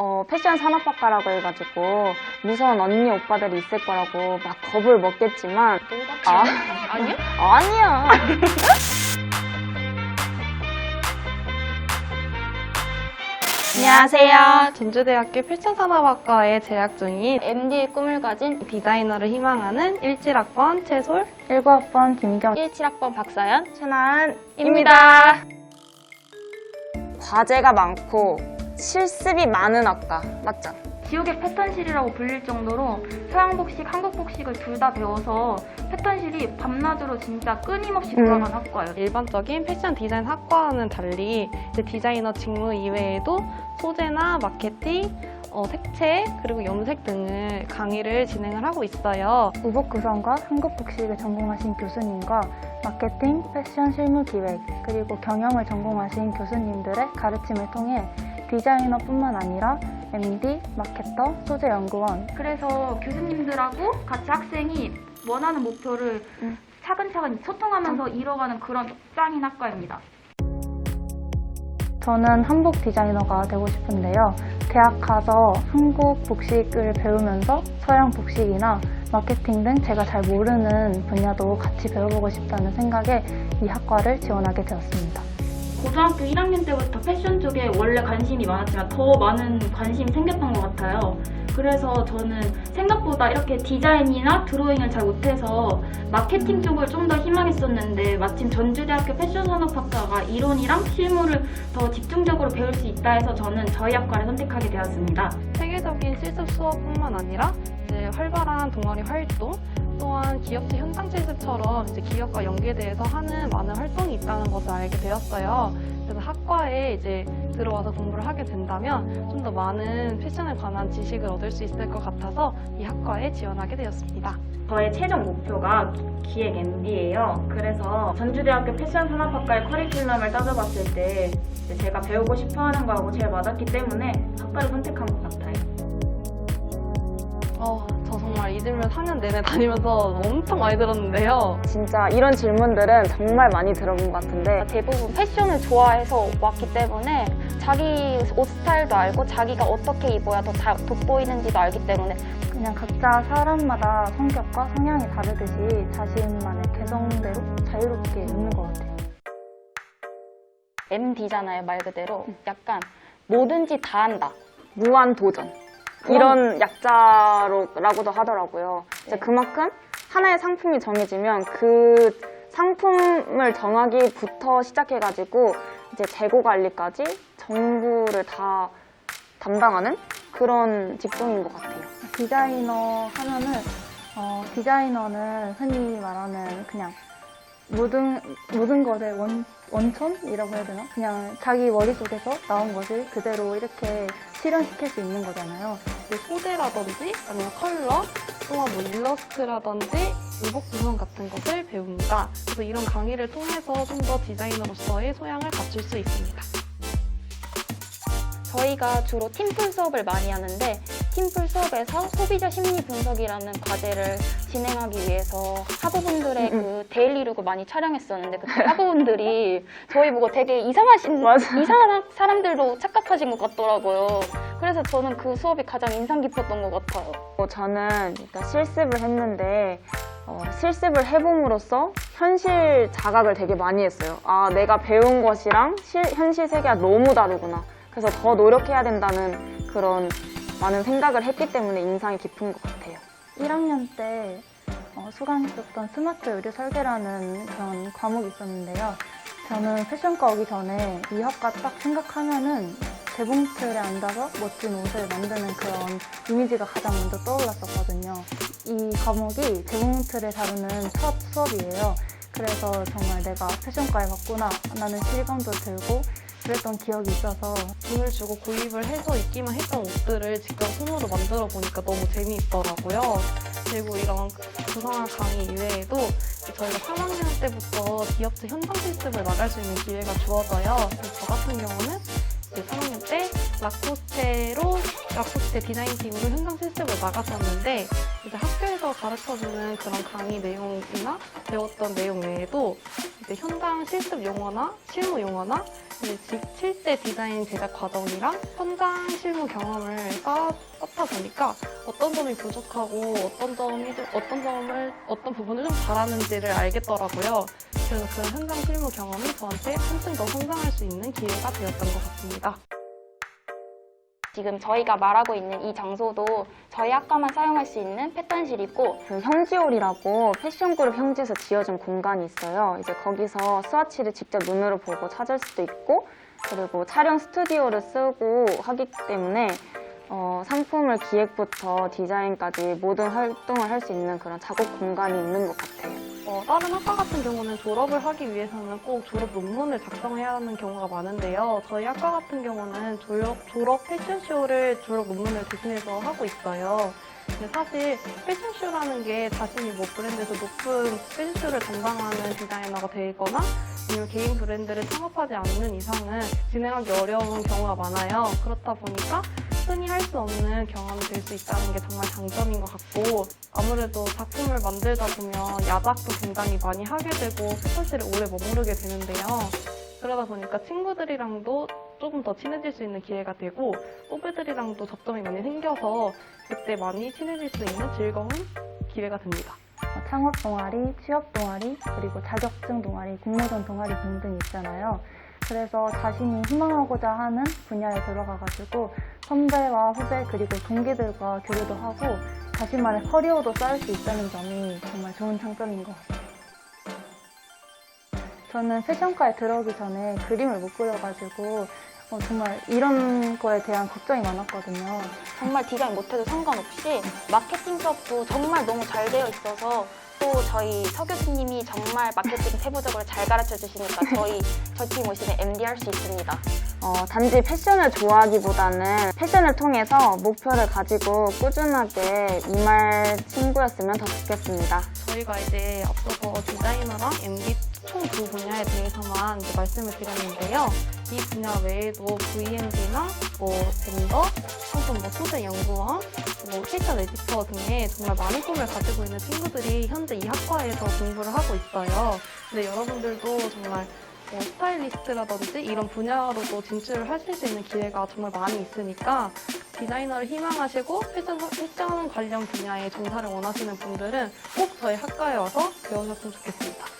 어, 패션 산업학과라고 해가지고 무서운 언니 오빠들이 있을 거라고 막 겁을 먹겠지만 아, 아니야? 아니야. 안녕하세요. 전주대학교 패션산업학과에 재학 중인 MD의 꿈을 가진 디자이너를 희망하는 17학번 최솔 19학번 김경 17학번 박사연 최나은입니다. 과제가 많고 실습이 많은 학과 맞죠? 지옥의 패턴실이라고 불릴 정도로 서양 복식, 한국 복식을 둘 다 배워서 패턴실이 밤낮으로 진짜 끊임없이 음. 돌아간 학과예요. 일반적인 패션 디자인 학과와는 달리 이제 디자이너 직무 이외에도 소재나 마케팅, 어, 색채 그리고 염색 등을 강의를 진행을 하고 있어요. 우복 구성과 한국 복식을 전공하신 교수님과 마케팅, 패션 실무 기획, 그리고 경영을 전공하신 교수님들의 가르침을 통해 디자이너뿐만 아니라 MD, 마케터, 소재 연구원, 그래서 교수님들하고 같이 학생이 원하는 목표를 음. 차근차근 소통하면서 이뤄가는 그런 짱인 학과입니다. 저는 한복 디자이너가 되고 싶은데요. 대학 가서 한국 복식을 배우면서 서양 복식이나 마케팅 등 제가 잘 모르는 분야도 같이 배워보고 싶다는 생각에 이 학과를 지원하게 되었습니다. 고등학교 1학년 때부터 패션 쪽에 원래 관심이 많았지만 더 많은 관심이 생겼던 것 같아요. 그래서 저는 생각보다 이렇게 디자인이나 드로잉을 잘 못해서 마케팅 쪽을 좀 더 희망했었는데 마침 전주대학교 패션산업학과가 이론이랑 실무를 더 집중적으로 배울 수 있다 해서 저는 저희 학과를 선택하게 되었습니다. 세계적인 실습 수업뿐만 아니라 활발한 동아리 활동 또한 기업체 현장 실습처럼 이제 기업과 연계돼서 하는 많은 활동이 있다는 것을 알게 되었어요. 그래서 학과에 이제 들어와서 공부를 하게 된다면 좀 더 많은 패션에 관한 지식을 얻을 수 있을 것 같아서 이 학과에 지원하게 되었습니다. 저의 최종 목표가 기획 MB예요. 그래서 전주대학교 패션산업학과의 커리큘럼을 따져봤을 때 제가 배우고 싶어하는 거하고 제일 맞았기 때문에 학과를 선택한 것 같아요. 어, 저 정말 이들면 4년 내내 다니면서 엄청 많이 들었는데요. 진짜 이런 질문들은 정말 많이 들어본 것 같은데. 대부분 패션을 좋아해서 왔기 때문에 자기 옷 스타일도 알고 자기가 어떻게 입어야 더잘 돋보이는지도 알기 때문에. 그냥 각자 사람마다 성격과 성향이 다르듯이 자신만의 개성대로 자유롭게 입는 것 같아요. MD잖아요 말 그대로. 약간 뭐든지 다 한다. 무한 도전 이런 약자로라고도 하더라고요. 이제 네. 그만큼 하나의 상품이 정해지면 그 상품을 정하기부터 시작해가지고 이제 재고 관리까지 전부를 다 담당하는 그런 직종인 것 같아요. 디자이너 하면은 어, 디자이너는 흔히 말하는 그냥 모든 모든 것의 원 원천이라고 해야 되나? 그냥 자기 머릿속에서 나온 것을 그대로 이렇게 실현시킬 수 있는 거잖아요. 뭐 소재라든지 아니면 컬러 또한 뭐 일러스트라든지 의복 구성 같은 것을 배웁니다. 그래서 이런 강의를 통해서 좀 더 디자이너로서의 소양을 갖출 수 있습니다. 저희가 주로 팀플 수업을 많이 하는데 팀플 수업에서 소비자 심리 분석이라는 과제를 진행하기 위해서 학우분들의 음, 그 데일리룩을 많이 촬영했었는데 그때 학우분들이 저희 보고 되게 이상하신. 이상한 사람들로 착각하신 것 같더라고요. 그래서 저는 그 수업이 가장 인상 깊었던 것 같아요. 어, 저는 일단 실습을 했는데 어, 실습을 해봄으로써 현실 자각을 되게 많이 했어요. 아, 내가 배운 것이랑 실- 현실 세계가 너무 다르구나. 그래서 더 노력해야 된다는 그런 많은 생각을 했기 때문에 인상이 깊은 것 같아요. 1학년 때 어, 수강했었던 스마트 의류 설계라는 그런 과목이 있었는데요. 저는 패션과 오기 전에 이 학과 딱 생각하면은 재봉틀에 앉아서 멋진 옷을 만드는 그런 이미지가 가장 먼저 떠올랐었거든요. 이 과목이 재봉틀을 다루는 첫 수업이에요. 그래서 정말 내가 패션과에 갔구나 라는 실감도 들고 그랬던 기억이 있어서 돈을 주고 구입을 해서 입기만 했던 옷들을 직접 손으로 만들어 보니까 너무 재미있더라고요. 그리고 이런 구성한 강의 이외에도 저희가 3학년 때부터 기업체 현장 실습을 나갈 수 있는 기회가 주어져요. 저 같은 경우는 이제 3학년 때 라코스테로 라코스테 디자인팀으로 현장 실습을 나갔었는데 이제 학교에서 가르쳐주는 그런 강의 내용이나 배웠던 내용 외에도 현장 실습 용어나 실무 용어나 실제 디자인 제작 과정이랑 현장 실무 경험을 쌓, 쌓다 보니까 어떤 점이 부족하고 어떤 점이 좀, 어떤 점을 어떤 부분을 좀 잘하는지를 알겠더라고요. 그래서 그 현장 실무 경험이 저한테 한층 더 성장할 수 있는 기회가 되었던 것 같습니다. 지금 저희가 말하고 있는 이 장소도 저희 학과만 사용할 수 있는 패턴실이고 그 형지홀이라고 패션 그룹 형지에서 지어준 공간이 있어요. 이제 거기서 스와치를 직접 눈으로 보고 찾을 수도 있고 그리고 촬영 스튜디오를 쓰고 하기 때문에 어, 상품을 기획부터 디자인까지 모든 활동을 할 수 있는 그런 작업 공간이 있는 것 같아요. 어, 다른 학과 같은 경우는 졸업을 하기 위해서는 꼭 졸업 논문을 작성해야 하는 경우가 많은데요. 저희 학과 같은 경우는 졸업, 졸업 패션쇼를 졸업 논문을 대신해서 하고 있어요. 근데 사실 패션쇼라는 게 자신이 뭐 브랜드에서 높은 패션쇼를 담당하는 디자이너가 되거나 아니면 개인 브랜드를 창업하지 않는 이상은 진행하기 어려운 경우가 많아요. 그렇다 보니까 흔히 할 수 없는 경험이 될 수 있다는 게 정말 장점인 것 같고 아무래도 작품을 만들다 보면 야작도 굉장히 많이 하게 되고 패션실에 오래 머무르게 되는데요. 그러다 보니까 친구들이랑도 조금 더 친해질 수 있는 기회가 되고 후배들이랑도 접점이 많이 생겨서 그때 많이 친해질 수 있는 즐거운 기회가 됩니다. 어, 창업 동아리, 취업 동아리, 그리고 자격증 동아리, 공모전 동아리 등등 있잖아요. 그래서 자신이 희망하고자 하는 분야에 들어가가지고 선배와 후배 그리고 동기들과 교류도 하고 자신만의 커리어도 쌓을 수 있다는 점이 정말 좋은 장점인 것 같아요. 저는 패션과에 들어오기 전에 그림을 못 그려가지고 어, 정말 이런 거에 대한 걱정이 많았거든요. 정말 디자인 못해도 상관없이 마케팅 수업도 정말 너무 잘 되어 있어서 또 저희 서 교수님이 정말 마케팅 세부적으로 잘 가르쳐 주시니까 저희 저팀 오시면 MD 할 수 있습니다. 어, 단지 패션을 좋아하기보다는 패션을 통해서 목표를 가지고 꾸준하게 임할 친구였으면 더 좋겠습니다. 저희가 이제 앞서서 디자이너랑 MD 총 두 분야에 대해서만 이제 말씀을 드렸는데요. 이 분야 외에도 V&D나 뭐 벤더, 상품 뭐 소재 연구원, 뭐 캐션 에디터 등의 정말 많은 꿈을 가지고 있는 친구들이 현재 이 학과에서 공부를 하고 있어요. 근데 여러분들도 정말 뭐 스타일리스트라든지 이런 분야로도 진출을 하실 수 있는 기회가 정말 많이 있으니까 디자이너를 희망하시고 패션, 패션 관련 분야에 종사를 원하시는 분들은 꼭 저희 학과에 와서 배우셨으면 좋겠습니다.